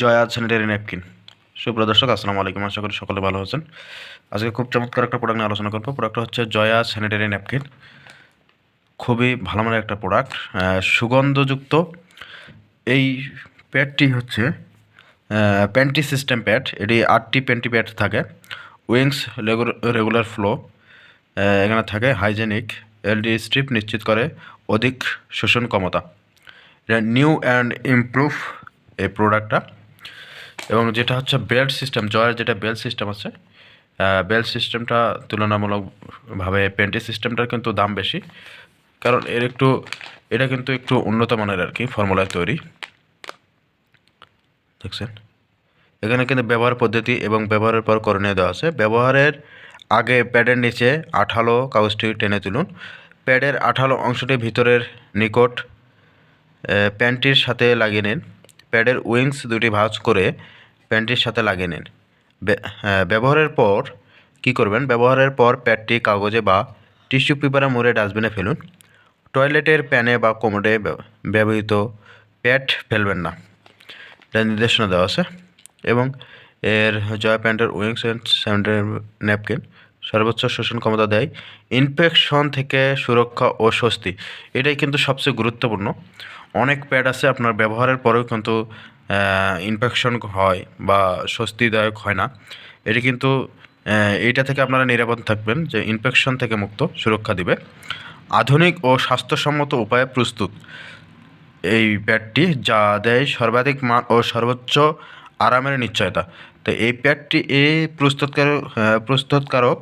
Jaya sanitary napkin. সুপ্রদর্শক আসসালামু আলাইকুম। আশা করি সকলে ভালো আছেন। আজকে খুব চমৎকার একটা প্রোডাক্ট নিয়ে আলোচনা করব। প্রোডাক্টটা হচ্ছে জয়া স্যানিটারি ন্যাপকিন। খুবই ভালো মানের একটা প্রোডাক্ট সুগন্ধযুক্ত। এই প্যাডটি হচ্ছে প্যান্টি সিস্টেম প্যাড এটি আটটি প্যান্টি প্যাড থাকে। উইংস রেগুলার ফ্লো এখানে থাকে হাইজেনিক এলডি স্ট্রিপ নিশ্চিত করে, অধিক শোষণ ক্ষমতা। নিউ অ্যান্ড ইমপ্রুভ এই প্রোডাক্টটা এবং যেটা হচ্ছে বেল্ট সিস্টেম, জয়ের যেটা বেল্ট সিস্টেম আছে বেল্ট সিস্টেমটা তুলনামূলকভাবে পেন্টি সিস্টেমটার কিন্তু দাম বেশি। কারণ এর একটু, এটা কিন্তু একটু উন্নত মানের আর কি ফর্মুলায় তৈরি। দেখছেন? এখানে কিন্তু ব্যবহার পদ্ধতি এবং ব্যবহারের পর করণীয় দেওয়া আছে। ব্যবহারের আগে প্যাডের নিচে আঠালো কাগজটি টেনে তুলুন। প্যাডের আঠালো অংশটি ভিতরের নিকট প্যান্টটির সাথে লাগিয়ে নিন। প্যাডের উইংস দুটি ভাঁজ করে প্যান্টটির সাথে লাগিয়ে নিন। ব্যবহারের পর কি করবেন? ব্যবহারের পর প্যাডটি কাগজে বা টিস্যু পেপারে মুড়ে ডাস্টবিনে ফেলুন। টয়লেটের প্যানে বা কোমোডে ব্যবহৃত প্যাড ফেলবেন না। এটা নির্দেশনা দেওয়া আছে। এবং এর জয় প্যান্টের উইংস অ্যান্ড স্যান্ডের ন্যাপকিন, সর্বোচ্চ শোষণ ক্ষমতা দেয়, ইনফেকশন থেকে সুরক্ষা ও স্বস্তি। এটাই কিন্তু সবচেয়ে গুরুত্বপূর্ণ। অনেক প্যাড আছে, আপনার ব্যবহারের পরেও কিন্তু ইনফেকশন হয় বা স্বস্তিদায়ক হয় না। এটি কিন্তু এইটা থেকে আপনারা নিরাপদ থাকবেন যে ইনফেকশন থেকে মুক্ত সুরক্ষা দিবে। আধুনিক ও স্বাস্থ্যসম্মত উপায়ে প্রস্তুত এই প্যাডটি, যা দেয় সর্বাধিক মান ও সর্বোচ্চ আরামের নিশ্চয়তা। তো এই প্যাডটি এই প্রস্তুতকারক প্রস্তুতকারক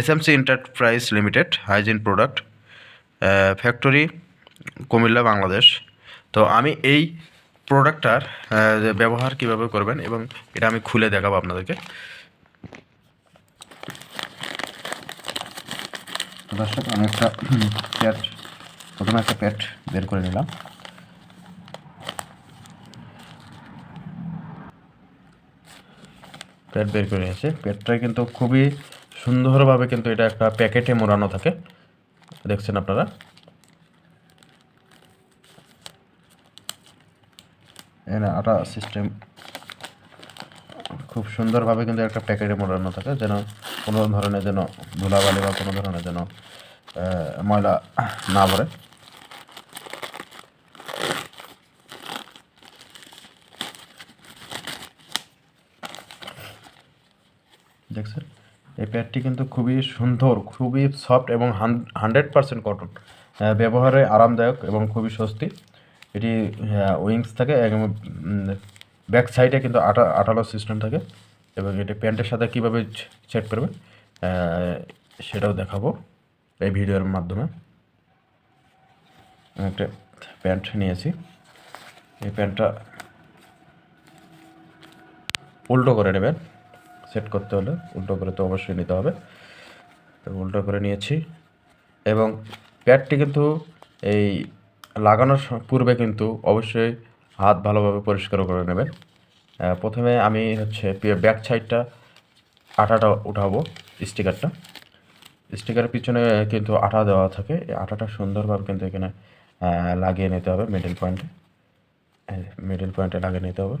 SMC enterprise limited hygiene product factory Comilla, Bangladesh. তো আমি এই প্রোডাক্টটার ব্যবহার কীভাবে করবেন এবং এটা আমি খুলে দেখাবো আপনাদেরকে। দর্শক, আমি একটা প্যাট, প্রথমে একটা প্যাট বের করে নিলাম। প্যাড বের করে নিয়েছে। প্যাডটা কিন্তু খুবই সুন্দরভাবে কিন্তু এটা একটা প্যাকেটে মোড়ানো থাকে। দেখছেন আপনারা? এখানে আটা সিস্টেম খুব সুন্দরভাবে কিন্তু একটা প্যাকেটে মোড়ানো থাকে, যেন কোনো ধরনের যেন ধুলাবালি বা কোনো ধরনের যেন ময়লা না ভরে দেখছেন? এই প্যাডটি কিন্তু খুবই সুন্দর, খুবই সফট এবং হান হান্ড্রেড পারসেন্ট কটন ব্যবহারে আরামদায়ক এবং খুবই স্বস্তি। এটি উইংস থাকে এবং ব্যাক সাইডে কিন্তু আটা আঠালো সিস্টেম থাকে এবং এটি প্যান্টের সাথে কীভাবে সেট করবে সেটাও দেখাবো এই ভিডিওর মাধ্যমে। একটা প্যান্ট নিয়েছি, এই প্যান্টটা উল্টো করে নেবেন সেট করতে হলে, উল্টো করে তো অবশ্যই নিতে হবে। তো উল্টো করে নিয়েছি এবং প্যাডটি কিন্তু এই লাগানোর পূর্বে কিন্তু অবশ্যই হাত ভালোভাবে পরিষ্কার করে নেবেন। প্রথমে আমি হচ্ছে ব্যাক সাইডটা আটাটা উঠাবো, স্টিকারটা। স্টিকারের পিছনে কিন্তু আটা দেওয়া থাকে। এই আটাটা সুন্দরভাবে কিন্তু এখানে লাগিয়ে নিতে হবে মিডল পয়েন্টে মিডল পয়েন্টে লাগিয়ে নিতে হবে।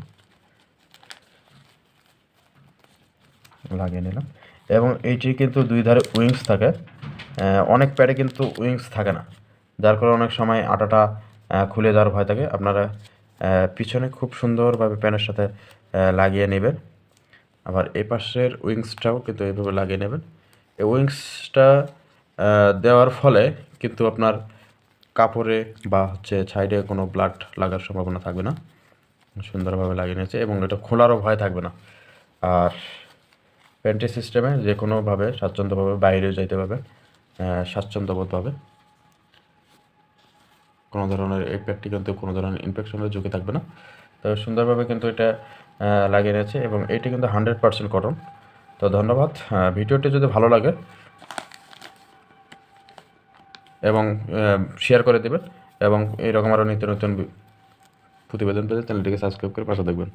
লাগিয়ে নিলাম। এবং এইটি কিন্তু দুই ধারে উইংস থাকে। অনেক প্যাডে কিন্তু উইংস থাকে না। যার কারণে অনেক সময় আটাটা খুলে যাওয়ার ভয় থাকে। আপনারা পিছনে খুব সুন্দরভাবে প্যানের সাথে লাগিয়ে নেবেন। আবার এই পাশের উইংসটাও কিন্তু এইভাবে লাগিয়ে নেবেন। এই উইংসটা দেওয়ার ফলে কিন্তু আপনার কাপড়ে বা হচ্ছে সাইডে কোনো ব্লাড লাগার সম্ভাবনা থাকবে না। সুন্দরভাবে লাগিয়ে নিয়েছে এবং এটা খোলারও ভয় থাকবে না। আর প্যান্টি সিস্টেমে যে কোনোভাবে স্বাচ্ছন্দ্যভাবে বাইরে যাইতে পারবে স্বাচ্ছন্দ্যবোধ পাবে কোনো ধরনের প্যাডটি কিন্তু কোনো ধরনের ইনফেকশনের ঝুঁকি থাকবে না। তবে সুন্দরভাবে কিন্তু এটা লাগিয়ে নিয়েছে এবং এটি কিন্তু হান্ড্রেড পার্সেন্ট কটন তো ধন্যবাদ। ভিডিওটি যদি ভালো লাগে এবং শেয়ার করে দেবেন এবং এরকম আরও নিত্য নতুন প্রতিবেদন পেতে চ্যানেলটিকে সাবস্ক্রাইব করে পাশে দেখবেন